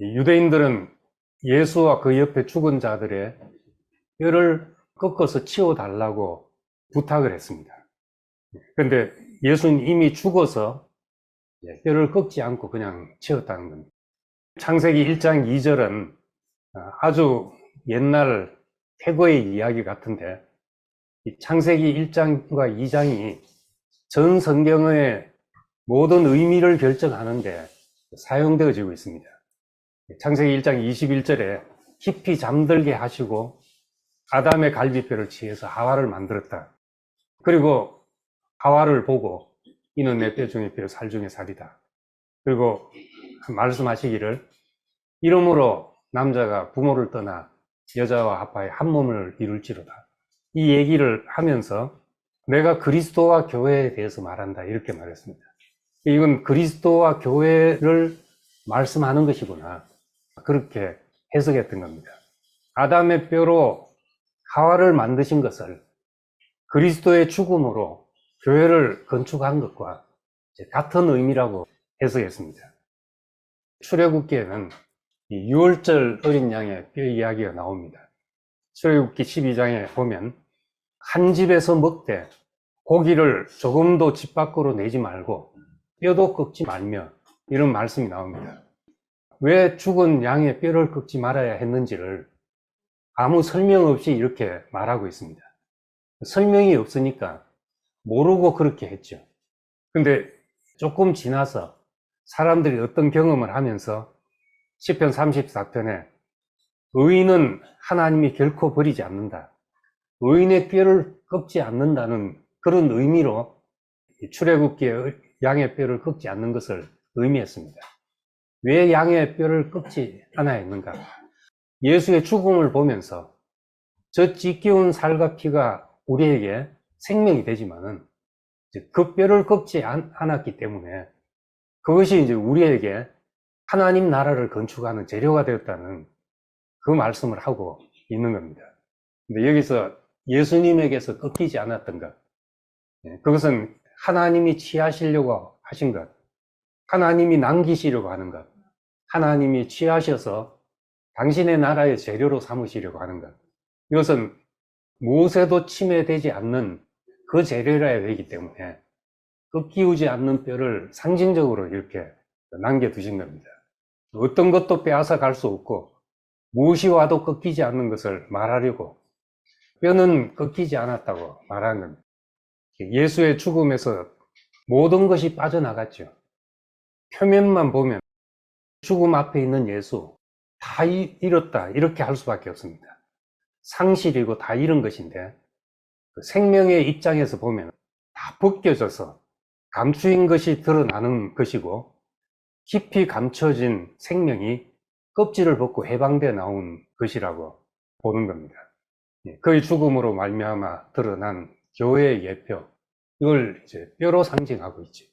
이 유대인들은 예수와 그 옆에 죽은 자들의 뼈를 꺾어서 치워달라고 부탁을 했습니다. 그런데 예수는 이미 죽어서 예, 뼈를 꺾지 않고 그냥 치웠다는 겁니다. 창세기 1장 2절은 아주 옛날 태거의 이야기 같은데 이 창세기 1장과 2장이 전 성경의 모든 의미를 결정하는데 사용되어지고 있습니다. 창세기 1장 21절에 깊이 잠들게 하시고 아담의 갈비뼈를 취해서 하와를 만들었다. 그리고 하와를 보고 이는 내 뼈 중에 뼈, 살 중에 살이다. 그리고 말씀하시기를 이름으로 남자가 부모를 떠나 여자와 합하여 한 몸을 이룰지로다. 이 얘기를 하면서 내가 그리스도와 교회에 대해서 말한다. 이렇게 말했습니다. 이건 그리스도와 교회를 말씀하는 것이구나. 그렇게 해석했던 겁니다. 아담의 뼈로 하와를 만드신 것을 그리스도의 죽음으로 교회를 건축한 것과 같은 의미라고 해석했습니다. 출애굽기에는 이 6월절 어린 양의 뼈 이야기가 나옵니다. 출애굽기 12장에 보면 한 집에서 먹되 고기를 조금도 집 밖으로 내지 말고 뼈도 꺾지 말며 이런 말씀이 나옵니다. 왜 죽은 양의 뼈를 꺾지 말아야 했는지를 아무 설명 없이 이렇게 말하고 있습니다. 설명이 없으니까 모르고 그렇게 했죠. 근데 조금 지나서 사람들이 어떤 경험을 하면서 10편 34편에 의인은 하나님이 결코 버리지 않는다. 의인의 뼈를 꺾지 않는다는 그런 의미로 출애굽기에 양의 뼈를 꺾지 않는 것을 의미했습니다. 왜 양의 뼈를 꺾지 않아야 했는가? 예수의 죽음을 보면서 저 찢기운 살과 피가 우리에게 생명이 되지만은 그 뼈를 꺾지 않, 않았기 때문에 그것이 이제 우리에게 하나님 나라를 건축하는 재료가 되었다는 그 말씀을 하고 있는 겁니다. 근데 여기서 예수님에게서 꺾이지 않았던 것, 예, 그것은 하나님이 취하시려고 하신 것, 하나님이 남기시려고 하는 것, 하나님이 취하셔서 당신의 나라의 재료로 삼으시려고 하는 것. 이것은 무엇에도 침해되지 않는 그 재료라야 되기 때문에 꺾이우지 않는 뼈를 상징적으로 이렇게 남겨두신 겁니다. 어떤 것도 빼앗아 갈 수 없고 무엇이 와도 꺾이지 않는 것을 말하려고 뼈는 꺾이지 않았다고 말하는. 예수의 죽음에서 모든 것이 빠져나갔죠. 표면만 보면 죽음 앞에 있는 예수 다 잃었다 이렇게 할 수밖에 없습니다. 상실이고 다 잃은 것인데 그 생명의 입장에서 보면 다 벗겨져서 감추인 것이 드러나는 것이고 깊이 감춰진 생명이 껍질을 벗고 해방돼 나온 것이라고 보는 겁니다. 예, 그의 죽음으로 말미암아 드러난 교회의 예표 이걸 이제 뼈로 상징하고 있죠.